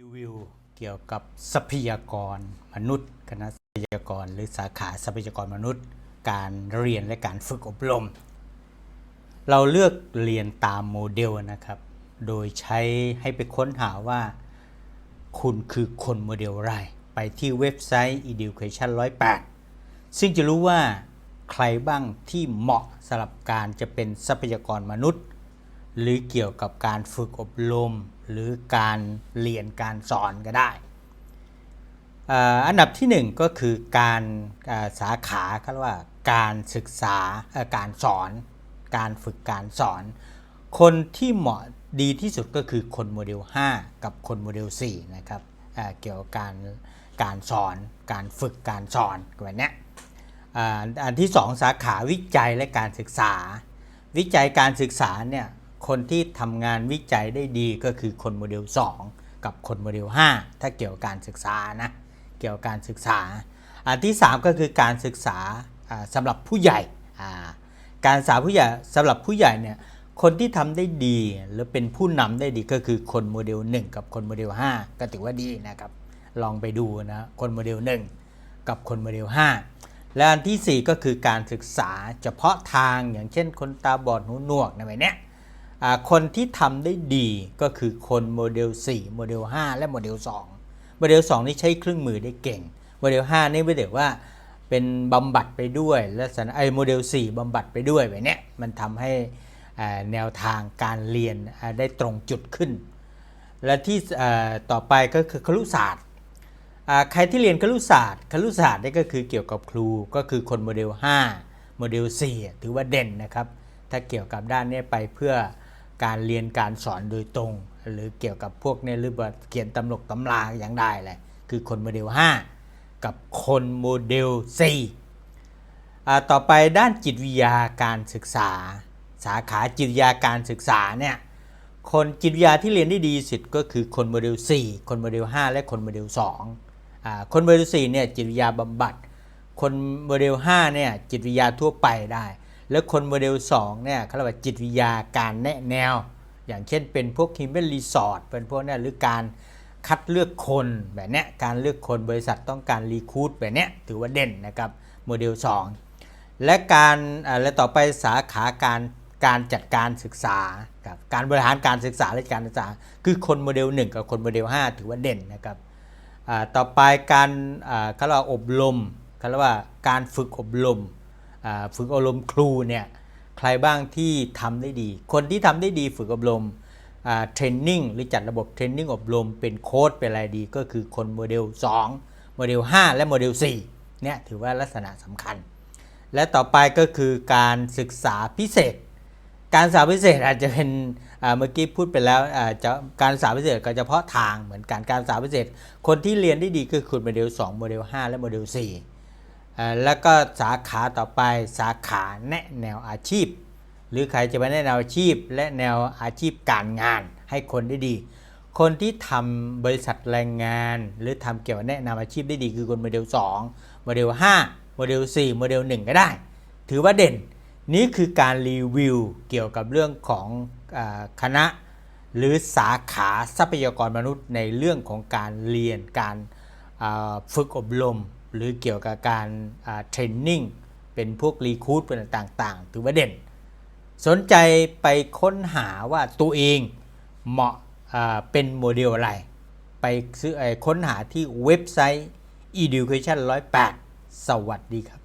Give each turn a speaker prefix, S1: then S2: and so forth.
S1: รีวิวเกี่ยวกับทรัพยากรมนุษย์ คณะทรัพยากรหรือสาขาทรัพยากรมนุษย์ การเรียนและการฝึกอบรม เราเลือกเรียนตามโมเดลนะครับ โดยใช้ให้ไปค้นหาว่า คุณคือคนโมเดลไรไปที่เว็บไซต์ education 108 ซึ่งจะรู้ว่าใครบ้างที่เหมาะสำหรับการจะเป็นทรัพยากรมนุษย์ หรือเกี่ยวกับการฝึกอบรม หรือการเรียนการสอนก็ได้ อันดับที่หนึ่งก็คือการสาขาเขาเรียกว่าการศึกษาการสอน การฝึกการสอน คนที่เหมาะดีที่สุดก็คือคนโมเดล 5 กับคนโมเดล 4 นะครับเกี่ยวกับการการสอน การฝึกการสอนแบบเนี้ยอันที่ 2 สาขาวิจัยและการศึกษา วิจัยการศึกษาเนี่ย คนที่ทำงานวิจัยได้ดีก็คือคนโมเดล 2 กับคนโมเดล 5 ถ้าเกี่ยวกับการศึกษานะเกี่ยวกับการศึกษาอันที่ 3 ก็คือการศึกษาสำหรับผู้ใหญ่ การศึกษาผู้ใหญ่สำหรับผู้ใหญ่เนี่ยคนที่ทำได้ดีหรือเป็นผู้นำได้ดีก็คือคนโมเดล 1 กับคนโมเดล 5 ก็ถือว่าดีนะครับ ลองไปดูนะคนโมเดล 1 กับคนโมเดล 5 และอันทีสี่4 ก็คือการศึกษาเฉพาะทางอย่างเช่นคนตาบอดหูหนวกในแบบเนี้ย คนที่ทำได้ดีก็คือคนโมเดล 4 โมเดล 5 และโมเดล 2 โมเดล 2 นี่ใช้เครื่องมือได้เก่ง โมเดล 5 นี่ไม่เดี๋ยวว่าเป็นบำบัดไปด้วย และสันไอโมเดล 4บำบัดไปด้วยแบบเนี้ยมันทำให้แนวทางการเรียนได้ตรงจุดขึ้น และที่ต่อไปก็คือครุศาสตร์ใครที่เรียนครุศาสตร์ครุศาสตร์นี่ก็คือเกี่ยวกับครูก็คือคนโมเดล 5 โมเดล 4 ถือว่าเด่นนะครับ ถ้าเกี่ยวกับด้านนี้ไปเพื่อ การเรียนการสอนโดยตรง หรือเกี่ยวกับพวกเนี่ยหรือว่าเขียนตำหนกตำราอย่างได้เลยคือคนโมเดล 5 กับคนโมเดล4อ่าต่อไปด้านจิตวิทยาการศึกษา สาขาจิตวิทยาการศึกษาเนี่ยคนจิตวิทยาที่เรียนได้ดีสุดก็คือคนโมเดล 4 คนโมเดล 5 และคนโมเดล2อ่าคนโมเดล4เนี่ยจิตวิทยาบำบัด คนโมเดล5เนี่ยจิตวิทยาทั่วไปได้ แล้วคนโมเดล2เนี่ยเขาเรียกว่าจิตวิทยาการแนะแนว อย่างเช่นเป็นพวก Human Resort เป็นพวกเนี้หรือการคัดเลือกคนแบบเนี้ยการเลือกคนบริษัทต้องการรีคูดแบบเนี้ยถือว่าเด่นนะครับโมเดล 2 และการและต่อไปสาขาการการจัดการศึกษากับการบริหารการศึกษาและการศึกษา คือคนโมเดล 1 กับคนโมเดล 5 ถือว่าเด่นนะครับต่อไปการเขาเรียกว่าอบรมเขาเรียกว่าการฝึกอบรม ฝึกอบรมครูเนี่ยใครบ้างที่ทำได้ดี คนที่ทำได้ดีฝึกอบรมเทรนนิ่งหรือจัดระบบเทรนนิ่งอบรมเป็นโค้ดเป็นอะไรดีก็คือคนโมเดล 2 โมเดล 5 และโมเดล4เนี่ยถือว่าลักษณะสำคัญ และต่อไปก็คือการศึกษาพิเศษ การศึกษาพิเศษอาจจะเป็นเมื่อกี้พูดไปแล้วจะการศึกษาพิเศษก็เฉพาะทางเหมือนกันการศึกษาพิเศษ คนที่เรียนได้ดีคือคุณโมเดล 2 โมเดล 5 และโมเดล4อ่ แล้วก็สาขาต่อไปสาขาแนะแนวอาชีพ หรือใครจะไปแนะแนวอาชีพ และแนวอาชีพการงานให้คนได้ดี คนที่ทำบริษัทแรงงาน หรือทำเกี่ยวกับแนะนำอาชีพได้ดีคือคนโมเดล2โมเดล5โมเดล4โมเดล1 ก็ได้ ถือว่าเด่นนี่คือการรีวิวเกี่ยวกับเรื่องของอคณะ หรือสาขาทรัพยากรมนุษย์ในเรื่องของการเรียนการฝึกอบรม หรือเกี่ยวกับการเทรนนิ่งเป็นพวกรีคูดเป็นต่างๆ ถือว่าเด่น สนใจไปค้นหาว่าตัวเองเหมาะเป็นโมเดลอะไร ไปซื้อค้นหาที่เว็บไซต์ education 108 สวัสดีครับ